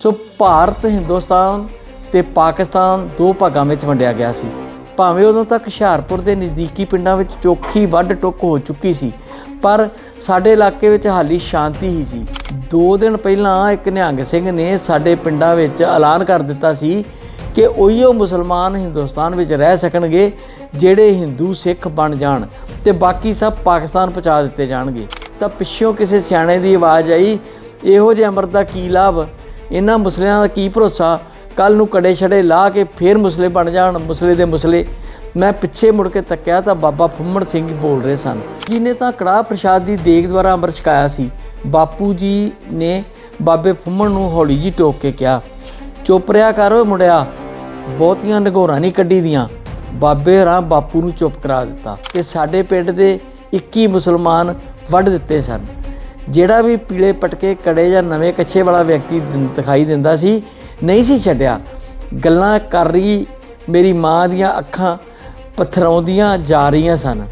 ਸੋ ਭਾਰਤ, ਹਿੰਦੁਸਤਾਨ ਤੇ ਪਾਕਿਸਤਾਨ ਦੋ ਭਾਗਾਂ ਵਿੱਚ ਵੰਡਿਆ ਗਿਆ ਸੀ। ਭਾਵੇਂ ਉਦੋਂ ਤੱਕ ਹੁਸ਼ਿਆਰਪੁਰ ਦੇ ਨਜ਼ਦੀਕੀ ਪਿੰਡਾਂ ਵਿੱਚ ਚੋਖੀ ਵੱਢ ਟੁੱਕ ਹੋ ਚੁੱਕੀ ਸੀ, ਪਰ ਸਾਡੇ ਇਲਾਕੇ ਵਿੱਚ ਹਾਲੀ ਸ਼ਾਂਤੀ ਹੀ ਸੀ। ਦੋ ਦਿਨ ਪਹਿਲਾਂ ਇੱਕ ਨਿਹੰਗ ਸਿੰਘ ਨੇ ਸਾਡੇ ਪਿੰਡਾਂ ਵਿੱਚ ਐਲਾਨ ਕਰ ਦਿੱਤਾ ਸੀ ਕਿ ਉਹੀਓ ਮੁਸਲਮਾਨ ਹਿੰਦੁਸਤਾਨ ਵਿੱਚ ਰਹਿ ਸਕਣਗੇ, ਜਿਹੜੇ ਹਿੰਦੂ ਸਿੱਖ ਬਣ ਜਾਣ ਤੇ ਬਾਕੀ ਸਭ ਪਾਕਿਸਤਾਨ ਪਹੁੰਚਾ ਦਿੱਤੇ ਜਾਣਗੇ। ਤਾਂ ਪਿੱਛੋਂ ਕਿਸੇ ਸਿਆਣੇ ਦੀ ਆਵਾਜ਼ ਆਈ, ਇਹੋ ਜਿਹੇ ਅੰਮ੍ਰਿਤ ਦਾ ਕੀ ਲਾਭ? ਇਹਨਾਂ ਮੁਸਲਿਆਂ ਦਾ ਕੀ ਭਰੋਸਾ? ਕੱਲ ਨੂੰ ਕੜੇ ਛੜੇ ਲਾ ਕੇ ਫੇਰ ਮੁਸਲੇ ਬਣ ਜਾਣ, ਮੁਸਲੇ ਦੇ ਮੁਸਲੇ। ਮੈਂ ਪਿੱਛੇ ਮੁੜ ਕੇ ਤੱਕਿਆ ਤਾਂ ਬਾਬਾ ਫੁੰਮਣ ਸਿੰਘ ਬੋਲ ਰਹੇ ਸਨ। ਜਿਹਨੇ ਤਾਂ ਕੜਾਹ ਪ੍ਰਸ਼ਾਦ ਦੀ ਦੇਗ ਦੁਆਰਾ ਅੰਮ੍ਰਿਤ ਛਕਾਇਆ ਸੀ। ਬਾਪੂ ਜੀ ਨੇ ਬਾਬੇ ਫੁੰਮਣ ਨੂੰ ਹੌਲੀ ਜੀ ਟੋਕ ਕੇ ਕਿਹਾ, ਚੁੱਪ ਰਿਆ ਕਰ ਓਏ ਮੁੰਡਿਆ। ਬਹੁਤੀਆਂ ਨਗੋਰਾਂ ਨਹੀਂ ਕੱਢੀ ਦੀਆਂ। ਬਾਬੇ ਰਾਂ ਬਾਪੂ ਨੂੰ ਚੁੱਪ ਕਰਾ ਦਿੱਤਾ। ਤੇ ਸਾਡੇ ਪਿੰਡ ਦੇ 21 ਮੁਸਲਮਾਨ ਵੱਢ ਦਿੱਤੇ ਸਨ। ਜਿਹੜਾ ਵੀ ਪੀਲੇ ਪਟਕੇ, ਕੜੇ ਜਾਂ ਨਵੇਂ ਕੱਛੇ ਵਾਲਾ ਵਿਅਕਤੀ ਦਿਖਾਈ ਦਿੰਦਾ ਸੀ, ਨਹੀਂ ਸੀ ਛੱਡਿਆ। ਗੱਲਾਂ ਕਰ ਰਹੀ ਮੇਰੀ ਮਾਂ ਦੀਆਂ ਅੱਖਾਂ ਪਥਰਾਉਂਦੀਆਂ ਜਾ ਰਹੀਆਂ ਸਨ।